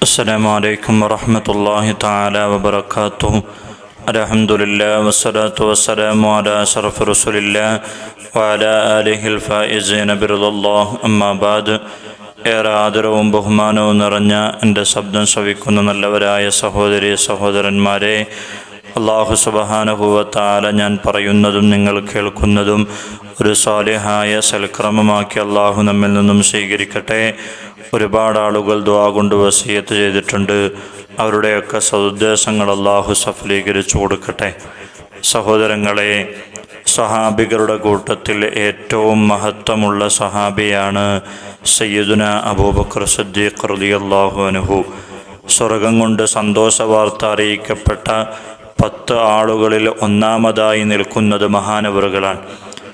السلام عليكم ورحمة الله تعالى وبركاته الحمد لله والصلاة والسلام على أشرف رسول الله وعلى آله الفائزين برضا الله أما بعد ഏറെ ആദരവും ബഹുമാനവും നിറഞ്ഞ എൻ്റെ ശബ്ദം ശ്രവിക്കുന്ന നല്ലവരായ സഹോദരി സഹോദരന്മാരെ അള്ളാഹു സുബഹാനുഭവത്താല ഞാൻ പറയുന്നതും നിങ്ങൾ കേൾക്കുന്നതും ഒരു സാലിഹായ സൽക്രമമാക്കി അള്ളാഹു നമ്മിൽ നിന്നും സ്വീകരിക്കട്ടെ. ഒരുപാട് ആളുകൾ ദ്വാ കൊണ്ട് വസീയത്ത് ചെയ്തിട്ടുണ്ട്. അവരുടെയൊക്കെ സദുദ്ദേശങ്ങൾ അള്ളാഹു സഫലീകരിച്ചു കൊടുക്കട്ടെ. സഹോദരങ്ങളെ സഹാബികളുടെ കൂട്ടത്തിൽ ഏറ്റവും മഹത്വമുള്ള സഹാബിയാണ് സയ്യിദുന അബൂബക്കർ സദ്ദീഖ് അള്ളാഹു അനുഹു സ്വർഗം കൊണ്ട് സന്തോഷ വാർത്ത അറിയിക്കപ്പെട്ട പത്ത് ആളുകളിൽ ഒന്നാമതായി നിൽക്കുന്നത് മഹാനവറുകളാണ്.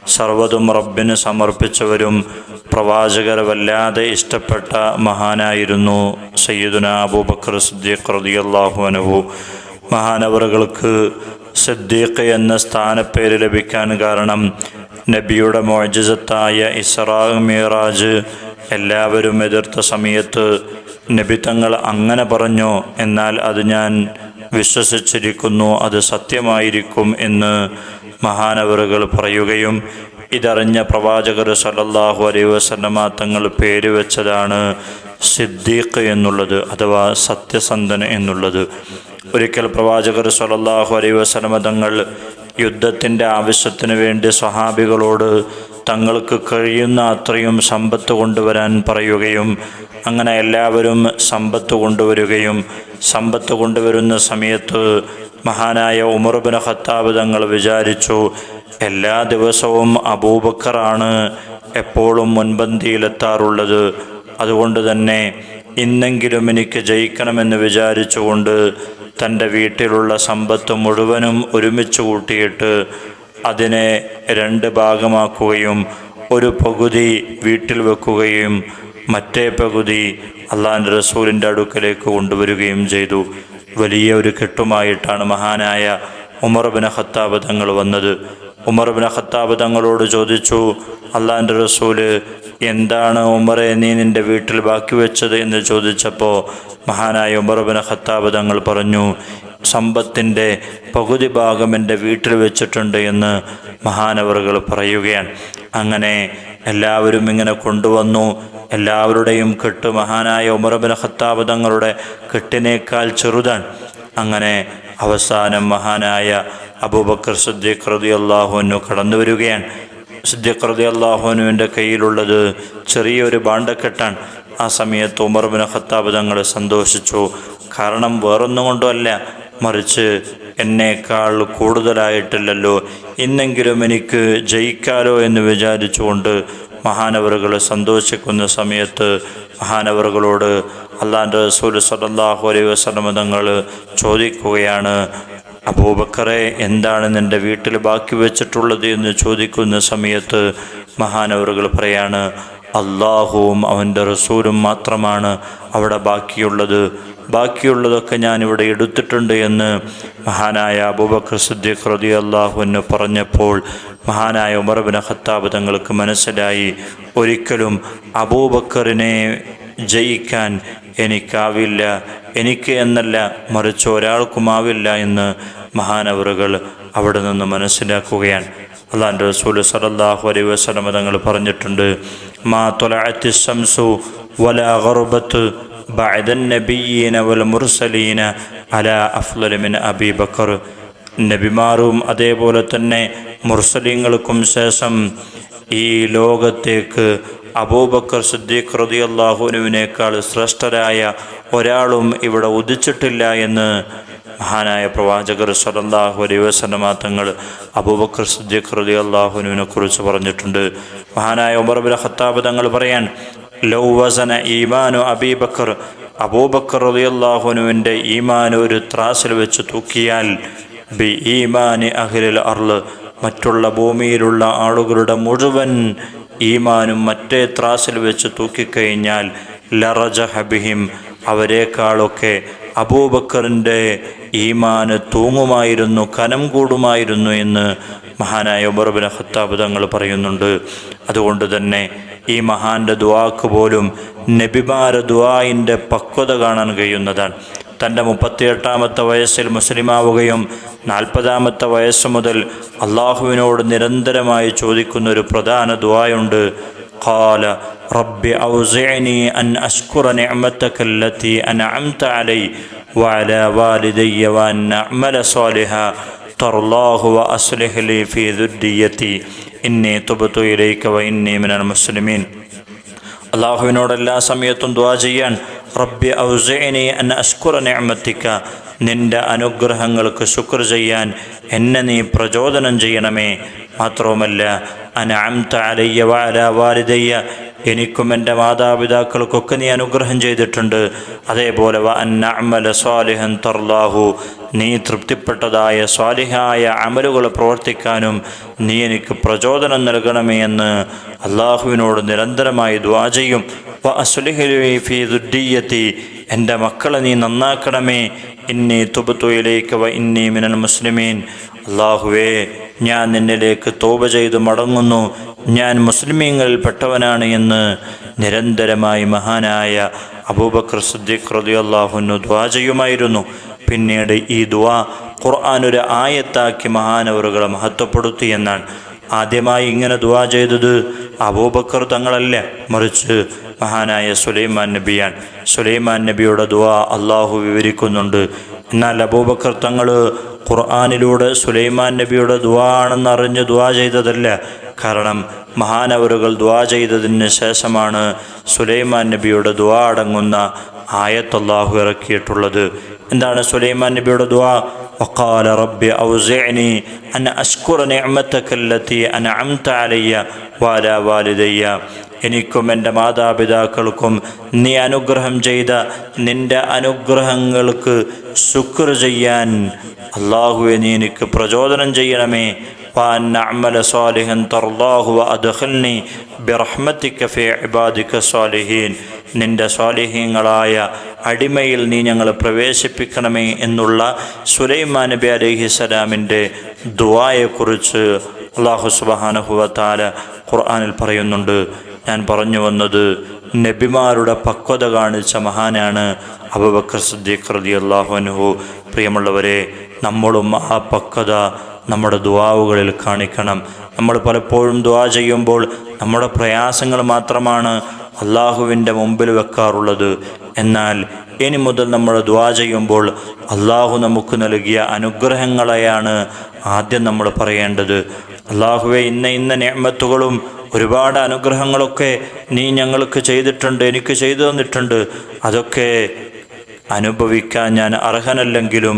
സർവതും റബ്ബിന് സമർപ്പിച്ചവരും പ്രവാചകരെ വല്ലാതെ ഇഷ്ടപ്പെട്ട മഹാനായിരുന്നു സയ്യിദുന അബൂബക്കർ സിദ്ദീഖ് റളിയല്ലാഹു അൻഹു. മഹാനവറുകൾക്ക് സിദ്ദീഖ് എന്ന സ്ഥാനപ്പേര് ലഭിക്കാൻ കാരണം നബിയുടെ മോജിസത്തായ ഇസ്രാ മീറാജ് എല്ലാവരും എതിർത്ത സമയത്ത് നബി തങ്ങൾ അങ്ങനെ പറഞ്ഞു എന്നാൽ അത് ഞാൻ വിശ്വസിച്ചിരിക്കുന്നു അത് സത്യമായിരിക്കും എന്ന് മഹാനവറുകൾ പറയുകയും ഇതറിഞ്ഞ പ്രവാചകർ സല്ലല്ലാഹു അലൈഹി വസല്ലമ തങ്ങൾ പേര് വെച്ചതാണ് സിദ്ദീഖ് എന്നുള്ളത് അഥവാ സത്യസന്ധൻ എന്നുള്ളത്. ഒരിക്കൽ പ്രവാചകർ സല്ലല്ലാഹു അലൈഹി വസല്ലമ തങ്ങൾ യുദ്ധത്തിന്റെ ആവശ്യത്തിന് വേണ്ടി സ്വഹാബികളോട് തങ്ങൾക്ക് കഴിയുന്ന അത്രയും സമ്പത്ത് കൊണ്ടുവരാൻ പറയുകയും അങ്ങനെ എല്ലാവരും സമ്പത്ത് കൊണ്ടുവരികയും സമ്പത്ത് കൊണ്ടുവരുന്ന സമയത്ത് മഹാനായ ഉമർബിൻ ഖത്താബ് തങ്ങൾ വിചാരിച്ചു എല്ലാ ദിവസവും അബൂബക്കറാണ് എപ്പോഴും മുൻപന്തിയിലെത്താറുള്ളത്. അതുകൊണ്ട് തന്നെ ഇന്നെങ്കിലും എനിക്ക് ജയിക്കണമെന്ന് വിചാരിച്ചുകൊണ്ട് തന്റെ വീട്ടിലുള്ള സമ്പത്ത് മുഴുവനും ഒരുമിച്ച് കൂട്ടിയിട്ട് അതിനെ രണ്ട് ഭാഗമാക്കുകയും ഒരു പകുതി വീട്ടിൽ വെക്കുകയും മറ്റേ പകുതി അള്ളാഹിന്റെ റസൂലിന്റെ അടുക്കലേക്ക് കൊണ്ടുവരികയും ചെയ്തു. വലിയ ഒരു കെട്ടുമായിട്ടാണ് മഹാനായ ഉമർ ബിൻ ഖത്താബ് തങ്ങൾ വന്നത്. ഉമർ ബിൻ ഖത്താബ് തങ്ങളോട് ചോദിച്ചു അള്ളാന്റെ റസൂൽ എന്താണ് ഉമറെ നീ നിന്റെ വീട്ടിൽ ബാക്കി വെച്ചത്? എന്ന് ചോദിച്ചപ്പോൾ മഹാനായ ഉമർ ബിൻ ഖത്താബ് തങ്ങൾ പറഞ്ഞു സമ്പത്തിന്റെ പകുതി ഭാഗം എന്റെ വീട്ടിൽ വെച്ചിട്ടുണ്ട് എന്ന് മഹാനവറുകൾ പറയുകയാണ്. അങ്ങനെ എല്ലാവരും ഇങ്ങനെ കൊണ്ടുവന്നു. എല്ലാവരുടെയും കെട്ട് മഹാനായ ഉമർബിൻ ഖത്താബ് തങ്ങളുടെ കെട്ടിനേക്കാൾ ചെറുതാണ് അങ്ങനെ അവസാനം മഹാനായ അബൂബക്കർ സിദ്ദീഖ് റതി അള്ളാഹുനു കടന്നു വരികയാണ്. സിദ്ദീഖ് റതി അള്ളാഹുനുവിന്റെ കയ്യിലുള്ളത് ചെറിയൊരു ബാണ്ടക്കെട്ടാണ്. ആ സമയത്ത് ഉമർബിൻ ഖത്താബ് തങ്ങൾ സന്തോഷിച്ചു. കാരണം വേറൊന്നും കൊണ്ടുമല്ല മറിച്ച് എന്നേക്കാൾ കൂടുതലായിട്ടില്ലല്ലോ. ഇന്നെങ്കിലും എനിക്ക് ജയിക്കാലോ എന്ന് വിചാരിച്ചുകൊണ്ട് മഹാനവറുകൾ സന്തോഷിക്കുന്ന സമയത്ത് മഹാനവറുകളോട് അള്ളാന്റെ റസൂൽ സല്ലാഹു അലൈഹി തങ്ങൾ ചോദിക്കുകയാണ് അബൂബക്കറെ എന്താണ് നിന്റെ വീട്ടിൽ ബാക്കി വെച്ചിട്ടുള്ളത്? എന്ന് ചോദിക്കുന്ന സമയത്ത് മഹാനവറുകൾ പറയാണ് അള്ളാഹുവും അവന്റെ റസൂലും മാത്രമാണ് അവിടെ ബാക്കിയുള്ളത്. ബാക്കിയുള്ളതൊക്കെ ഞാനിവിടെ എടുത്തിട്ടുണ്ട് എന്ന് മഹാനായ അബൂബക്കർ സിദ്ദീഖ് റതി അള്ളാഹുവിന് പറഞ്ഞപ്പോൾ മഹാനായ ഉമർബിൻ ഖത്താബ് തങ്ങൾക്ക് മനസ്സിലായി ഒരിക്കലും അബൂബക്കറിനെ ജയിക്കാൻ എനിക്കാവില്ല എനിക്ക് എന്നല്ല മറിച്ച് ഒരാൾക്കുമാവില്ല എന്ന് മഹാനവറുകൾ അവിടെ നിന്ന് മനസ്സിലാക്കുകയാണ്. അള്ളാന്റെ റസൂൽ സലല്ലാഹു അലൈ വസ്ലമ തങ്ങൾ പറഞ്ഞിട്ടുണ്ട് മാ തൊലഅത്തി ശംസു വല ഗർബത്ത് بعد النبيين والمرسلين على أفضل من أبي بكر നബിമാരും അതേപോലെ തന്നെ മുർസലിങ്ങൾക്കും ശേഷം ഈ ലോകത്തേക്ക് അബൂബക്കർ സിദ്ദീഖ് റതി അള്ളാഹുനുവിനേക്കാൾ ശ്രേഷ്ഠരായ ഒരാളും ഇവിടെ ഉദിച്ചിട്ടില്ല എന്ന് മഹാനായ പ്രവാചകർ സലല്ലാഹു അലൈ വസലമ തങ്ങൾ അബൂബക്കർ സിദ്ദീഖ് റതി അള്ളാഹുനുവിനെ കുറിച്ച് പറഞ്ഞിട്ടുണ്ട് മഹാനായ ഉമർബിൻ ഖത്താബ് തങ്ങൾ പറയാൻ ലൗ വസന ഈമാനു അബീബക്കർ അബൂബക്കർ റളിയല്ലാഹുനുവിന്റെ ഈമാൻ ഒരു ത്രാസിൽ വെച്ച് തൂക്കിയാൽ ബി ഈമാനി അഖിലിൽ അർൾ മറ്റുള്ള ഭൂമിയിലുള്ള ആളുകളുടെ മുഴുവൻ ഈമാനും മറ്റേ ത്രാസിൽ വെച്ച് തൂക്കിക്കഴിഞ്ഞാൽ ലറജ ഹബിഹിം അവരെക്കാളൊക്കെ അബൂബക്കറിന്റെ ഈമാന് തൂങ്ങുമായിരുന്നു കനം കൂടുമായിരുന്നു എന്ന് മഹാനായ ഉമർബിൻ ഖത്താബ് തങ്ങൾ പറയുന്നുണ്ട്. അതുകൊണ്ട് തന്നെ ഈ മഹാന്റെ ദുവാക്ക് പോലും നബിമാര ദുവായിൻ്റെ പക്വത കാണാൻ കഴിയുന്നതാണ് തൻ്റെ മുപ്പത്തിയെട്ടാമത്തെ വയസ്സിൽ മുസ്ലിമാവുകയും നാൽപ്പതാമത്തെ വയസ്സ് മുതൽ അള്ളാഹുവിനോട് നിരന്തരമായി ചോദിക്കുന്ന ഒരു പ്രധാന ദുവായുണ്ട് قال رب أوزعني أن أشكر نعمتك التي أنعمت علي وعلى والدي وأن أعمل صالحا ترضاه وأصلح لي في ذريتي ഇന്നെ തുബത്തു ഇലൈക്കവ ഇന്നേ മിനൽ മുസ്ലിമീൻ. അള്ളാഹുവിനോട് എല്ലാ സമയത്തും ദ്വാ ചെയ്യാൻ റബ്ബി ഔസേനെ എന്ന അസ്കുറ നിയമത്തിക്ക നിന്റെ അനുഗ്രഹങ്ങൾക്ക് ശുക്ർ ചെയ്യാൻ എന്നെ നീ പ്രചോദനം ചെയ്യണമേ. മാത്രവുമല്ല അനഅംത അലയ്യ വാല വാലിദയ്യ എനിക്കും എന്റെ മാതാപിതാക്കൾക്കൊക്കെ നീ അനുഗ്രഹം ചെയ്തിട്ടുണ്ട്. അതേപോലെ സ്വാലിഹൻ തർലാഹു. നീ തൃപ്തിപ്പെട്ടതായ സ്വാലിഹായ അമലുകൾ പ്രവർത്തിക്കാനും നീ എനിക്ക് പ്രചോദനം നൽകണമേ എന്ന് അള്ളാഹുവിനോട് നിരന്തരമായി ദ്വാ ചെയ്യും. എന്റെ മക്കളെ നീ നന്നാക്കണമേ. ഇന്നി തുബത്തുയിലേക്ക് വ ഇന്നി മിനൽ മുസ്ലിമീൻ. അള്ളാഹുവേ ഞാൻ നിന്നിലേക്ക് തോപ ചെയ്ത് മടങ്ങുന്നു. ഞാൻ മുസ്ലിമീങ്ങളിൽ പെട്ടവനാണ് എന്ന് നിരന്തരമായി മഹാനായ അബൂബക്കർ സിദ്ദീഖ് റളിയല്ലാഹുവിനു ദ്വാ ചെയ്യുമായിരുന്നു. പിന്നീട് ഈ ദ്വാ ഖുർആൻ ഒരു ആയത്താക്കി മഹാനവറുകളെ മഹത്വപ്പെടുത്തി എന്നാണ്. ആദ്യമായി ഇങ്ങനെ ദുവാ ചെയ്തത് അബൂബക്കർ തങ്ങളല്ല? മറിച്ച് മഹാനായ സുലൈമാൻ നബിയാണ്. സുലൈമാൻ നബിയുടെ ദുവാ അള്ളാഹു വിവരിക്കുന്നുണ്ട്. എന്നാൽ അബൂബക്കർ തങ്ങൾ ഖുർആാനിലൂടെ സുലൈമാൻ നബിയുടെ ദുവാ ആണെന്ന് അറിഞ്ഞ് ദുവാ ചെയ്തതല്ല കാരണം മഹാനവറുകൾ ദുവാ ചെയ്തതിന് ശേഷമാണ് സുലൈമാൻ നബിയുടെ ദുവാ അടങ്ങുന്ന ആയത്ത് അള്ളാഹു ഇറക്കിയിട്ടുള്ളത് എന്താണ് സുലൈമാൻ നബിയുടെ ദുവാ وقال رب أوزعني أن أشكر نعمتك التي أنعمت علي وعلى والدي എനിക്കും എൻ്റെ മാതാപിതാക്കൾക്കും നീ അനുഗ്രഹം ചെയ്ത നിന്റെ അനുഗ്രഹങ്ങൾക്ക് ശുക്ർ ചെയ്യാൻ അള്ളാഹുവെ നീ എനിക്ക് പ്രചോദനം ചെയ്യണമേ وأن أعمل صالحا ترضاه وأدخلني برحمتك في عبادك الصالحين നിന്റെ സ്വാലിഹ്യങ്ങളായ അടിമയിൽ നീ ഞങ്ങൾ പ്രവേശിപ്പിക്കണമേ എന്നുള്ള സുലൈമാൻ നബി അലഹിസലാമിൻ്റെ ദുവായെക്കുറിച്ച് അള്ളാഹു സുബാനഹുവത്താല ഖുർആാനിൽ പറയുന്നുണ്ട് ഞാൻ പറഞ്ഞു വന്നത് നബിമാരുടെ പക്വത കാണിച്ച മഹാനാണ് അബുബക്കർ സിദ്ദീഖ് റതി അള്ളാഹുനുഹു പ്രിയമുള്ളവരെ നമ്മളും ആ പക്വത നമ്മുടെ ദുവാവുകളിൽ കാണിക്കണം. നമ്മൾ പലപ്പോഴും ദുവാ ചെയ്യുമ്പോൾ നമ്മുടെ പ്രയാസങ്ങൾ മാത്രമാണ് അള്ളാഹുവിന്റെ മുമ്പിൽ വെക്കാറുള്ളത്. എന്നാൽ ഇനി മുതൽ നമ്മൾ ദ്വാ ചെയ്യുമ്പോൾ അള്ളാഹു നമുക്ക് നൽകിയ അനുഗ്രഹങ്ങളെയാണ് ആദ്യം നമ്മൾ പറയേണ്ടത്. അള്ളാഹുവെ ഇന്ന ഇന്ന നിയമത്തുകളും ഒരുപാട് അനുഗ്രഹങ്ങളൊക്കെ നീ ഞങ്ങൾക്ക് ചെയ്തിട്ടുണ്ട് എനിക്ക് ചെയ്തു തന്നിട്ടുണ്ട്. അതൊക്കെ അനുഭവിക്കാൻ ഞാൻ അർഹനല്ലെങ്കിലും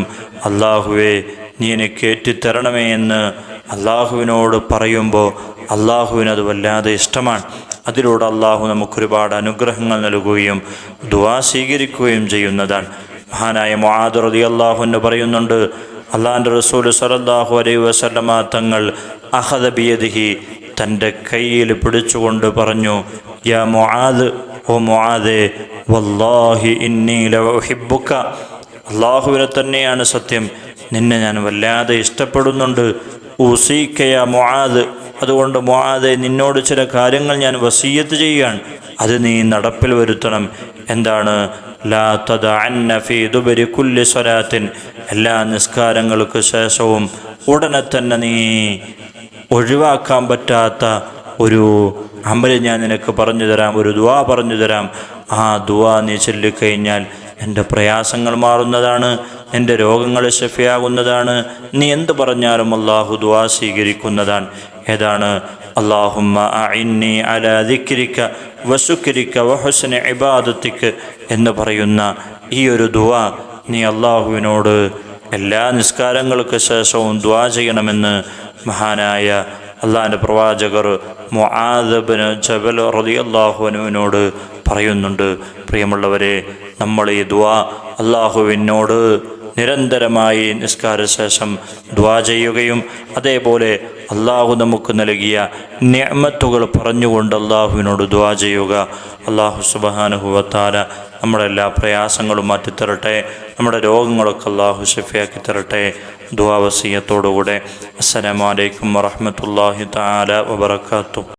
അള്ളാഹുവെ നീ എനിക്ക് ഏറ്റിത്തരണമേ എന്ന് അള്ളാഹുവിനോട് പറയുമ്പോൾ അള്ളാഹുവിനത് വല്ലാതെ ഇഷ്ടമാണ്. അതിലൂടെ അള്ളാഹു നമുക്കൊരുപാട് അനുഗ്രഹങ്ങൾ നൽകുകയും ദുവാ സ്വീകരിക്കുകയും ചെയ്യുന്നതാണ്. മഹാനായ മുഹാദ് റതി അള്ളാഹു പറയുന്നുണ്ട് അള്ളാഹിന്റെ റസൂൽ സലല്ലാഹു അലൈ വസല്ലമ തങ്ങൾ അഹദ ബിയദിഹി തന്റെ കയ്യിൽ പിടിച്ചുകൊണ്ട് പറഞ്ഞു യാ മൊഹാദ് ഓ മൊഹാദെ വല്ലാഹി ഇന്നീലഹിബുക്ക അള്ളാഹുവിനെ തന്നെയാണ് സത്യം. നിന്നെ ഞാൻ വല്ലാതെ ഇഷ്ടപ്പെടുന്നുണ്ട്. ഉസീക്കയ മൊഹാദ് അതുകൊണ്ട് മൊഹാദെ നിന്നോട് ചില കാര്യങ്ങൾ ഞാൻ വസീയത്ത് ചെയ്യുകയാണ് അത് നീ നടപ്പിൽ വരുത്തണം. എന്താണ്? ലാ ദുബരി കുല്ലി എല്ലാ നിസ്കാരങ്ങൾക്ക് ശേഷവും ഉടനെ തന്നെ നീ ഒഴിവാക്കാൻ പറ്റാത്ത ഒരു അമൽ ഞാൻ നിനക്ക് പറഞ്ഞു തരാം ഒരു ദുവാ പറഞ്ഞു തരാം. ആ ദുവാ നീ ചൊല്ലിക്കഴിഞ്ഞാൽ എന്റെ പ്രയാസങ്ങൾ മാറുന്നതാണ് എന്റെ രോഗങ്ങൾ ശഫിയാകുന്നതാണ്. നീ എന്ത് പറഞ്ഞാലും അള്ളാഹു ദുവാ സ്വീകരിക്കുന്നതാണ്. ഏതാണ്? അള്ളാഹുമ്മ അഇന്നി അല ദിക്രിക്ക വസുക്രിക്ക വഹുസന ഇബാദത്തിക്ക് എന്ന് പറയുന്ന ഈ ഒരു ദുവാ നീ അള്ളാഹുവിനോട് എല്ലാ നിസ്കാരങ്ങൾക്ക് ശേഷവും ദ്വാ ചെയ്യണമെന്ന് മഹാനായ അള്ളാഹിന്റെ പ്രവാചകർ മുആദബിന് ജബൽ റതി അള്ളാഹുവിനോട് പറയുന്നുണ്ട്. പ്രിയമുള്ളവരെ നമ്മൾ ഈ ദ്വാ അള്ളാഹുവിനോട് നിരന്തരമായി നിസ്കാര ശേഷം ദ്വാ ചെയ്യുകയും അതേപോലെ അള്ളാഹു നമുക്ക് നൽകിയ നിയമത്തുകൾ പറഞ്ഞുകൊണ്ട് അള്ളാഹുവിനോട് ദ്വാ ചെയ്യുക. അള്ളാഹു സുബാനുഹുവത്താല നമ്മുടെ എല്ലാ പ്രയാസങ്ങളും മാറ്റിത്തരട്ടെ. നമ്മുടെ രോഗങ്ങളൊക്കെ അള്ളാഹു ഷഫിയാക്കി തരട്ടെ. ദ്വാവസീയത്തോടുകൂടെ അസ്സലാമലൈക്കും വറഹമത്തല്ലാഹി താല വബർക്കാത്തു